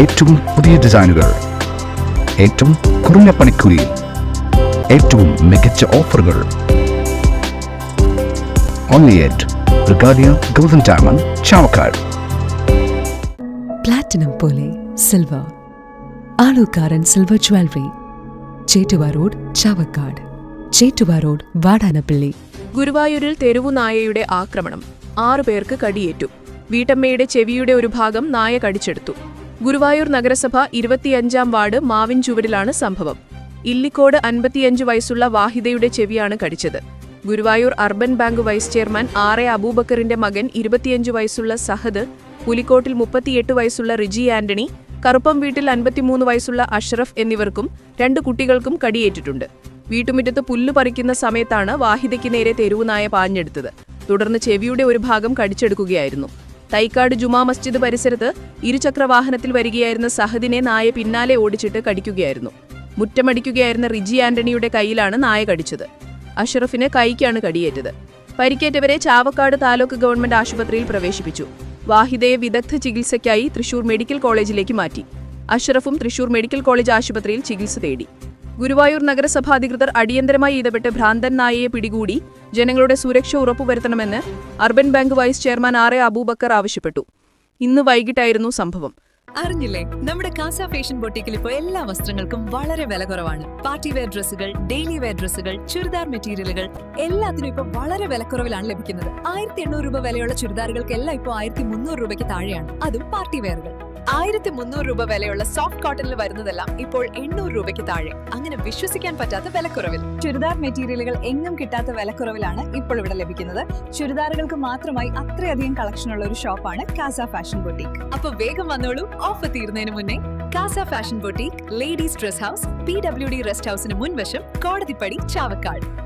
ഏറ്റവും പുതിയ ഡിസൈനുകൾ. ഏറ്റവും കുറഞ്ഞ പണിക്കൂലിയിൽ ഏറ്റവും മികച്ച ഓഫറുകൾ. Only at Regalia golden diamond Chavakkad platinum പോലെ silver Alookkaran silver jewellery Chettuva road Chavakkad Chettuva road Vadanappally ഗുരുവായൂരിൽ തെരുവുനായയുടെ ആക്രമണം. ആറു പേർക്ക് കടിയേറ്റു. വീട്ടമ്മയുടെ ചെവിയുടെ ഒരു ഭാഗം നായ കടിച്ചെടുത്തു. ഗുരുവായൂർ നഗരസഭ ഇരുപത്തിയഞ്ചാം വാർഡ് മാവിൻ ചുവരിലാണ് സംഭവം. ഇല്ലിക്കോട് അൻപത്തിയഞ്ച് വയസ്സുള്ള വാഹിദയുടെ ചെവിയാണ് കടിച്ചത്. Guruvayur urban bank vice chairman R A അബൂബക്കറിന്റെ മകൻ ഇരുപത്തിയഞ്ച് വയസ്സുള്ള സഹദ് പുലിക്കോട്ടിൽ മുപ്പത്തിയെട്ട് വയസ്സുള്ള റിജി ആന്റണി കറുപ്പം വീട്ടിൽ അൻപത്തിമൂന്ന് വയസ്സുള്ള അഷ്റഫ് എന്നിവർക്കും രണ്ട് കുട്ടികൾക്കും കടിയേറ്റിട്ടുണ്ട്. വീട്ടുമുറ്റത്ത് പുല്ല് പറിക്കുന്ന സമയത്താണ് വാഹിദയ്ക്ക് നേരെ തെരുവുനായ പാഞ്ഞെടുത്തത്. തുടർന്ന് ചെവിയുടെ ഒരു ഭാഗം കടിച്ചെടുക്കുകയായിരുന്നു. തൈക്കാട് ജുമാ മസ്ജിദ് പരിസരത്ത് ഇരുചക്ര വാഹനത്തിൽ വരികയായിരുന്ന സഹദിനെ നായ പിന്നാലെ ഓടിച്ചിട്ട് കടിക്കുകയായിരുന്നു. മുറ്റമടിക്കുകയായിരുന്ന റിജി ആന്റണിയുടെ കൈയിലാണ് നായ കടിച്ചത്. അഷറഫിന് കൈക്കാണ് കടിയേറ്റത്. പരിക്കേറ്റവരെ ചാവക്കാട് താലൂക്ക് ഗവൺമെന്റ് ആശുപത്രിയിൽ പ്രവേശിപ്പിച്ചു. വാഹിദയെ വിദഗ്ധ ചികിത്സയ്ക്കായി തൃശൂർ മെഡിക്കൽ കോളേജിലേക്ക് മാറ്റി. അഷറഫും തൃശൂർ മെഡിക്കൽ കോളേജ് ആശുപത്രിയിൽ ചികിത്സ തേടി. ഗുരുവായൂർ നഗരസഭാ അധികൃതർ അടിയന്തരമായി ഇടപെട്ട് ഭ്രാന്തൻ നായയെ പിടികൂടി ജനങ്ങളുടെ സുരക്ഷ ഉറപ്പുവരുത്തണമെന്ന് urban bank vice chairman R A Abubacker ആവശ്യപ്പെട്ടു. ഇന്ന് വൈകിട്ടായിരുന്നു സംഭവം. അറിഞ്ഞില്ലേ? നമ്മുടെ കാസ ഫാഷൻ ബൊട്ടിക്കിൽ ഇപ്പോൾ എല്ലാ വസ്ത്രങ്ങൾക്കും വളരെ വില കുറവാണ്. പാർട്ടി വെയർ ഡ്രസ്സുകൾ ഡെയിലി വെയർ ഡ്രസ്സുകൾ ചുരിദാർ മെറ്റീരിയലുകൾ എല്ലാത്തിനും ഇപ്പോൾ വളരെ വിലക്കുറവിലാണ് ലഭിക്കുന്നത്. ആയിരത്തി എണ്ണൂറ് രൂപ വിലയുള്ള ചുരിദാറുകൾക്കെല്ലാം ഇപ്പോൾ ആയിരത്തി മുന്നൂറ് രൂപയ്ക്ക് താഴെയാണ്. അതും പാർട്ടി വെയറുകൾ. ആയിരത്തി മുന്നൂറ് രൂപ വിലയുള്ള സോഫ്റ്റ് കോട്ടണിൽ വരുന്നതെല്ലാം ഇപ്പോൾ എണ്ണൂറ് രൂപയ്ക്ക് താഴെ. അങ്ങനെ വിശ്വസിക്കാൻ പറ്റാത്ത വിലക്കുറവിൽ. ചുരിദാർ മെറ്റീരിയലുകൾ എങ്ങും കിട്ടാത്ത വിലക്കുറവിലാണ് ഇപ്പോൾ ഇവിടെ ലഭിക്കുന്നത്. ചുരിദാറുകൾക്ക് മാത്രമായി അത്രയധികം കളക്ഷൻ ഉള്ള ഒരു ഷോപ്പാണ് കാസ ഫാഷൻ ബൊട്ടീക് അപ്പൊ വേഗം വന്നോളൂ. ഓഫർ തീരുന്നതിന് മുന്നേ Casa fashion boutique ladies dress house P W D rest ഹൗസിന് മുൻവശം കോടതിപ്പടി ചാവക്കാട്.